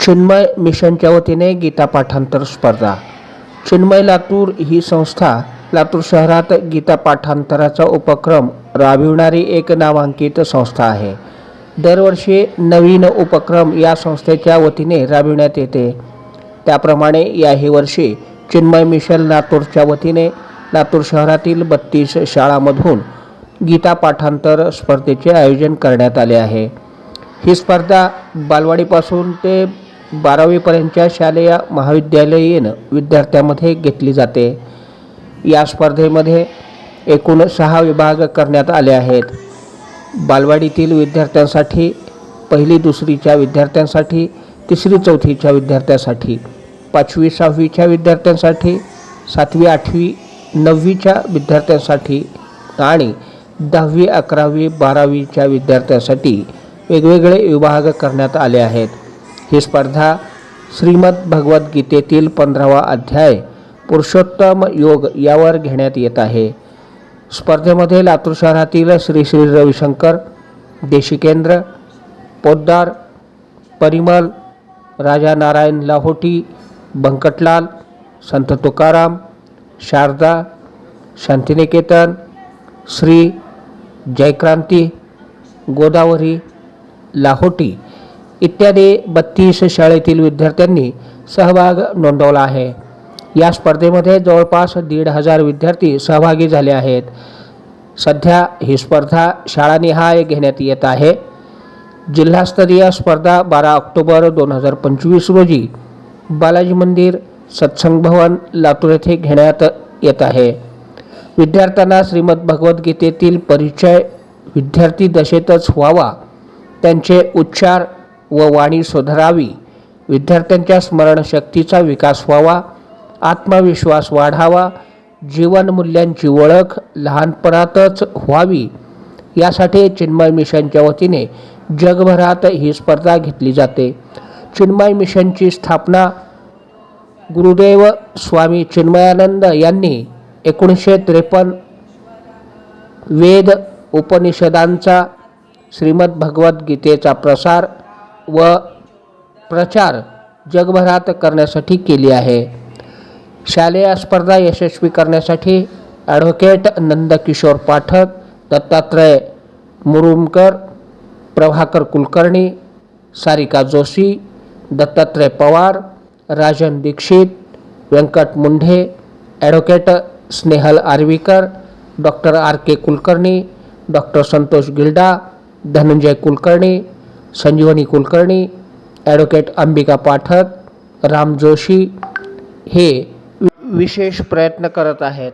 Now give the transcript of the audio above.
चिन्मय मिशनच्या वतीने गीता पाठांतर स्पर्धा. चिन्मय लातूर ही संस्था लातूर शहरात गीता पाठांतराचा उपक्रम राबविणारी एक नामांकित संस्था आहे. दरवर्षी नवीन उपक्रम या संस्थेच्या वतीने राबविण्यात येते. त्याप्रमाणे याही वर्षी चिन्मय मिशन लातूरच्या वतीने लातूर शहरातील बत्तीस शाळांमधून गीता पाठांतर स्पर्धेचे आयोजन करण्यात आले आहे. ही स्पर्धा बालवाडीपासून ते बारावीपर्यंतच्या शालेय महाविद्यालयीन विद्यार्थ्यांमध्ये घेतली जाते. या स्पर्धेमध्ये एकूण सहा विभाग करण्यात आले आहेत. बालवाडीतील विद्यार्थ्यांसाठी पहिली दुसरीच्या विद्यार्थ्यांसाठी तिसरी चौथीच्या विद्यार्थ्यांसाठी पाचवी सहावीच्या विद्यार्थ्यांसाठी सातवी आठवी नववीच्या विद्यार्थ्यांसाठी आणि दहावी अकरावी बारावीच्या विद्यार्थ्यांसाठी वेगवेगळे विभाग करण्यात आले आहेत. ही स्पर्धा श्रीमद भगवद्गीतेतील पंधरावा अध्याय पुरुषोत्तम योग यावर घेण्यात येत आहे. स्पर्धेमध्ये लातूर शहरातील श्री श्री रविशंकर देशिकेंद्र पोद्दार परिमल राजा नारायण लाहोटी बंकटलाल संत तुकाराम शारदा शांतिनिकेतन श्री जयक्रांती गोदावरी लाहोटी इत्यादी बत्तीस शाळेतील विद्यार्थ्यांनी सहभाग नोंदवला आहे. या स्पर्धेमध्ये जवळपास दीड हजार विद्यार्थी सहभागी झाले आहेत. सध्या ही स्पर्धा शाळानिहाय घेण्यात येत आहे. जिल्हास्तरीय स्पर्धा बारा ऑक्टोबर दोन हजार पंचवीस रोजी बालाजी मंदिर सत्संग भवन लातूर येथे घेण्यात येत आहे. विद्यार्थ्यांना श्रीमद भगवद्गीतेतील परिचय विद्यार्थी दशेतच व्हावा त्यांचे उच्चार व वाणी सुधारावी. विद्यार्थ्यांच्या स्मरणशक्तीचा विकास व्हावा. आत्मविश्वास वाढावा. जीवनमूल्यांची ओळख लहानपणातच व्हावी. यासाठी चिन्मय मिशनच्या वतीने जगभरात ही स्पर्धा घेतली जाते. चिन्मय मिशनची स्थापना गुरुदेव स्वामी चिन्मयानंद यांनी एकोणीसशे त्रेपन्न वेद उपनिषदांचा श्रीमद भगवद्गीतेचा प्रसार व प्रचार जगभरात करण्यासाठी केली आहे. शालेय स्पर्धा यशस्वी करण्यासाठी advocate Nandkishor Pathak Dattatray Murumkar Prabhakar Kulkarni Sarika Joshi Dattatray Pawar Rajan Dixit Vyankat Munde advocate Snehal Arvikar doctor R K Kulkarni doctor Santosh Gilda Dhananjay Kulkarni Sanjeevani Kulkarni advocate Ambika Pathak Ram Joshi हे विशेष प्रयत्न करत आहेत.